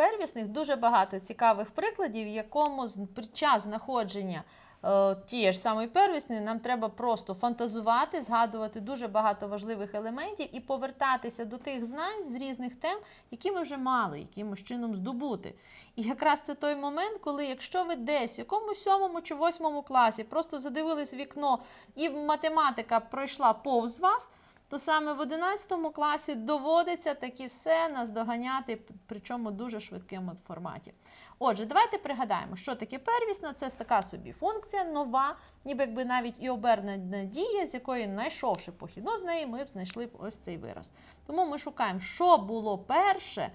первісних дуже багато цікавих прикладів, в якому під час знаходження е, тієї ж самої первісної нам треба просто фантазувати, згадувати дуже багато важливих елементів і повертатися до тих знань з різних тем, які ми вже мали, якимось чином здобути. І якраз це той момент, коли якщо ви десь в якомусь сьомому чи восьмому класі просто задивились вікно і математика пройшла повз вас, то саме в 11 класі доводиться таки все наздоганяти, причому дуже швидким форматі. Отже, давайте пригадаємо, що таке первісна. Це така собі функція нова, ніби якби навіть і обернена дія, з якої, знайшовши похідну з неї, ми б знайшли ось цей вираз. Тому ми шукаємо, що було перше,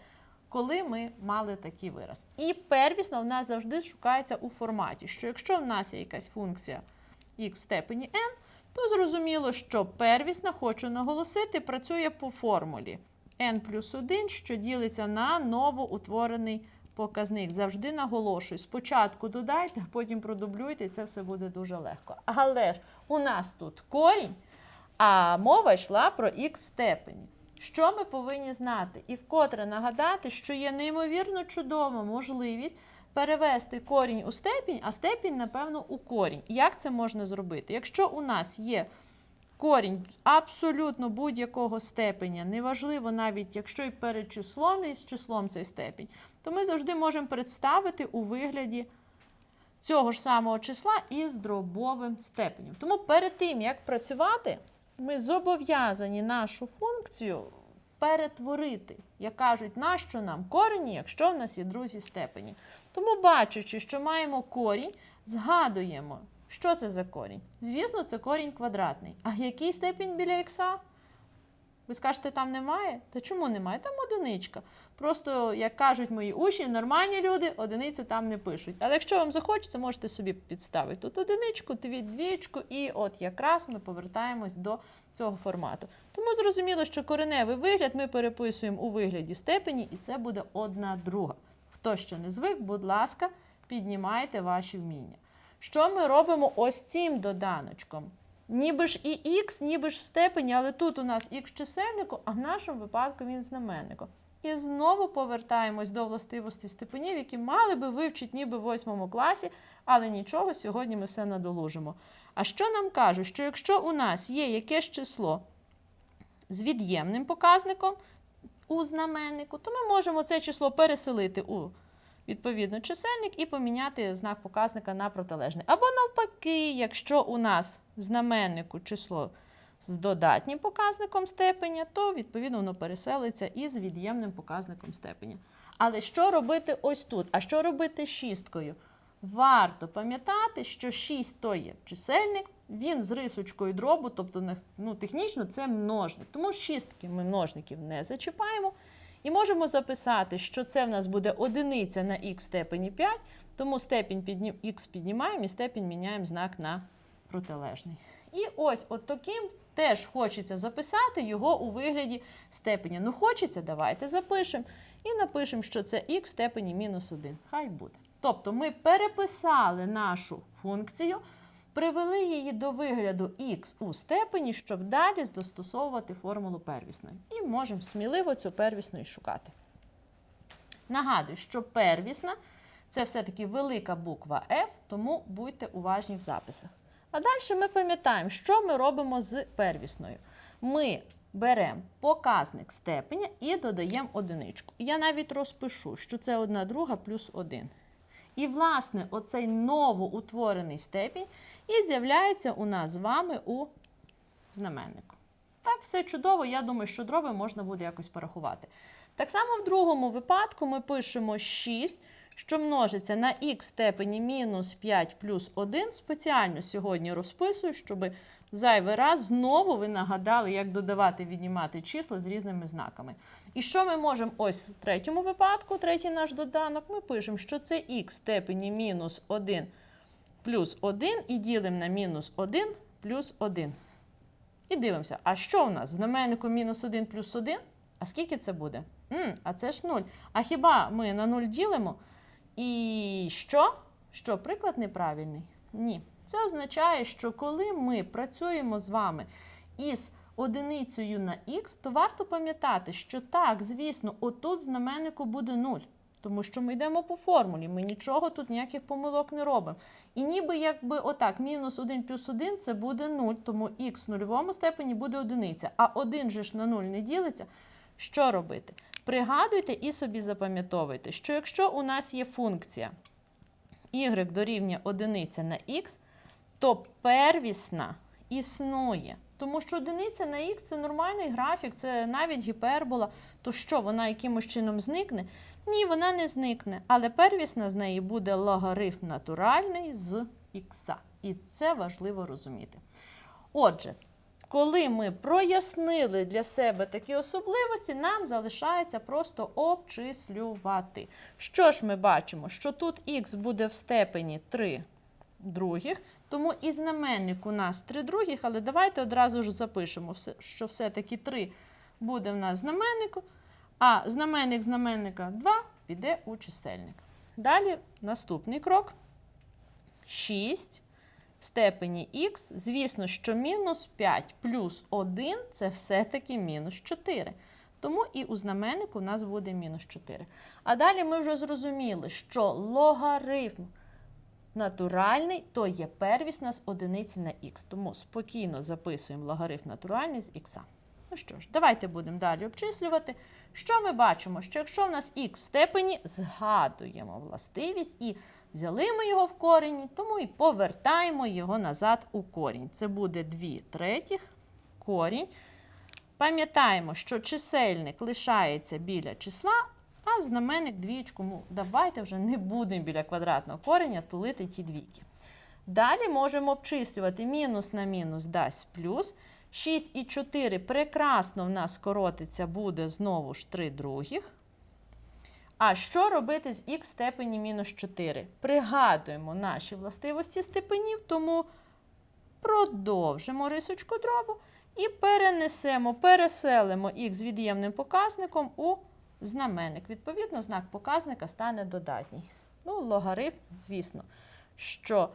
коли ми мали такий вираз. І первісна в нас завжди шукається у форматі, що якщо в нас є якась функція x в степені n, то зрозуміло, що первісна, хочу наголосити, працює по формулі n плюс 1, що ділиться на новоутворений показник. Завжди наголошую, спочатку додайте, потім продублюйте, і це все буде дуже легко. Але ж у нас тут корінь, а мова йшла про х степені. Що ми повинні знати? І вкотре нагадати, що є неймовірно чудова можливість перевести корінь у степінь, а степінь, напевно, у корінь. Як це можна зробити? Якщо у нас є корінь абсолютно будь-якого степеня, неважливо навіть якщо і перед числом і з числом цей степінь, то ми завжди можемо представити у вигляді цього ж самого числа із дробовим степенем. Тому перед тим, як працювати, ми зобов'язані нашу функцію перетворити. Як кажуть, нащо нам корені, якщо в нас є друзі степені. Тому, бачачи, що маємо корінь, згадуємо, що це за корінь. Звісно, це корінь квадратний. А який степінь біля ікса? Ви скажете, там немає? Та чому немає? Там одиничка. Просто, як кажуть мої учні, нормальні люди одиницю там не пишуть. Але якщо вам захочеться, можете собі підставити тут одиничку, двічку, і от якраз ми повертаємось до цього формату. Тому зрозуміло, що кореневий вигляд ми переписуємо у вигляді степені, і це буде одна друга. Хто ще не звик, будь ласка, піднімайте ваші вміння. Що ми робимо ось цим доданочком? Ніби ж і х, ніби ж в степені, але тут у нас х чисельнику, а в нашому випадку він знаменнику. І знову повертаємось до властивостей степенів, які мали би вивчити ніби в восьмому класі, але нічого, сьогодні ми все надолужимо. А що нам кажуть? Що якщо у нас є якесь число з від'ємним показником у знаменнику, то ми можемо це число переселити у відповідно чисельник і поміняти знак показника на протилежний. Або навпаки, якщо у нас в знаменнику число з додатнім показником степеня, то відповідно воно переселиться із від'ємним показником степеня. Але що робити ось тут? А що робити з шісткою? Варто пам'ятати, що 6 то є чисельник, він з рисочкою дробу, тобто ну, технічно це множник. Тому шістки ми множників не зачіпаємо. І можемо записати, що це в нас буде одиниця на х степені 5, тому степінь підні... х піднімаємо і степінь міняємо знак на протилежний. І ось от таким теж хочеться записати його у вигляді степеня. Ну, хочеться, давайте запишемо. І напишемо, що це х в степені мінус 1. Хай буде. Тобто ми переписали нашу функцію, привели її до вигляду х у степені, щоб далі застосовувати формулу первісної. І можемо сміливо цю первісну і шукати. Нагадую, що первісна це все-таки велика буква F, тому будьте уважні в записах. А далі ми пам'ятаємо, що ми робимо з первісною. Ми беремо показник степеня і додаємо одиничку. Я навіть розпишу, що це одна друга плюс 1. І, власне, оцей новоутворений степінь і з'являється у нас з вами у знаменнику. Так, все чудово. Я думаю, що дроби можна буде якось порахувати. Так само в другому випадку ми пишемо 6, що множиться на х степені мінус 5 плюс 1. Спеціально сьогодні розписую, щоб зайвий раз знову ви нагадали, як додавати, віднімати числа з різними знаками. І що ми можемо ось в третьому випадку, третій наш доданок, ми пишемо, що це х в степені мінус 1 плюс 1 і ділимо на мінус 1 плюс 1. І дивимося, а що у нас? В знаменнику мінус 1 плюс 1? А скільки це буде? м а це ж 0. А хіба ми на 0 ділимо? І що? Що, приклад неправильний? Ні. Це означає, що коли ми працюємо з вами із одиницею на х, то варто пам'ятати, що так, звісно, отут в знаменнику буде 0. тому що ми йдемо по формулі, ми нічого тут ніяких помилок не робимо. І ніби якби отак, мінус 1 плюс 1 це буде 0, тому х в нульовому степені буде одиниця, а 1 же ж на 0 не ділиться. Що робити? Пригадуйте і собі запам'ятовуйте, що якщо у нас є функція y дорівнює одиниця на х, то первісна існує. Тому що одиниця на х це нормальний графік, це навіть гіпербола. То що, вона якимось чином зникне? Ні, вона не зникне. Але первісна з неї буде логарифм натуральний з х. І це важливо розуміти. Отже, коли ми прояснили для себе такі особливості, нам залишається просто обчислювати. Що ж ми бачимо? Що тут х буде в степені 3 других, тому і знаменник у нас 3 других, але давайте одразу ж запишемо, що все-таки 3 буде в нас знаменнику, а знаменник знаменника 2 піде у чисельник. Далі наступний крок. 6 в степені х, звісно, що мінус 5 плюс 1 це все-таки мінус 4. Тому і у знаменнику у нас буде мінус 4. А далі ми вже зрозуміли, що логарифм натуральний то є первісна з одиниці на х. Тому спокійно записуємо логарифм натуральний з х. Ну що ж, давайте будемо далі обчислювати. Що ми бачимо? Що якщо в нас х в степені, згадуємо властивість і взяли ми його в корені, тому і повертаємо його назад у корінь. Це буде 2 третіх корінь. Пам'ятаємо, що чисельник лишається біля числа, знаменник двічку. Ну, давайте вже не будемо біля квадратного кореня тулити ті двійки. Далі можемо обчислювати мінус на мінус дасть плюс. 6 і 4 прекрасно в нас скоротиться, буде знову ж 3 других. А що робити з х в степені мінус 4? Пригадуємо наші властивості степенів, тому продовжимо рисочку дробу і перенесемо, переселимо х від'ємним показником у знаменник. Відповідно, знак показника стане додатній. Ну, логарифм, звісно, що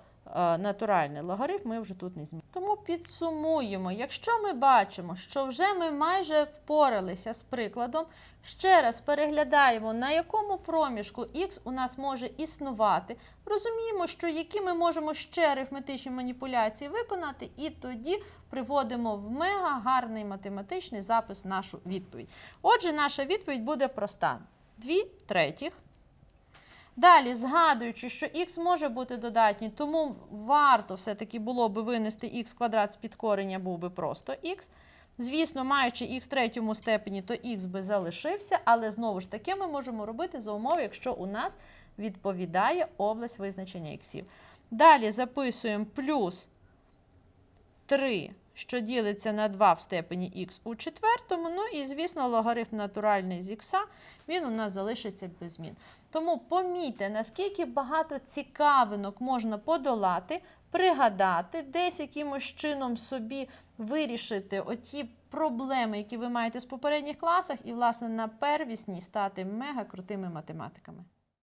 натуральний логарифм ми вже тут не змінимо. Тому підсумуємо, якщо ми бачимо, що вже ми майже впоралися з прикладом, ще раз переглядаємо, на якому проміжку х у нас може існувати, розуміємо, що які ми можемо ще арифметичні маніпуляції виконати, і тоді приводимо в мега гарний математичний запис нашу відповідь. Отже, наша відповідь буде проста: 2 третіх. Далі, згадуючи, що х може бути додатній, тому варто все-таки було би винести х квадрат з під кореня, був би просто х. Звісно, маючи х в третьому степені, то х би залишився, але знову ж таки ми можемо робити за умови, якщо у нас відповідає область визначення іксів. Далі записуємо плюс 3, що ділиться на 2 в степені х у четвертому. Ну і, звісно, логарифм натуральний з х, він у нас залишиться без змін. Тому помітьте, наскільки багато цікавинок можна подолати, пригадати, десь якимось чином собі вирішити оті проблеми, які ви маєте з попередніх класах, і, власне, на первісній стати мега крутими математиками.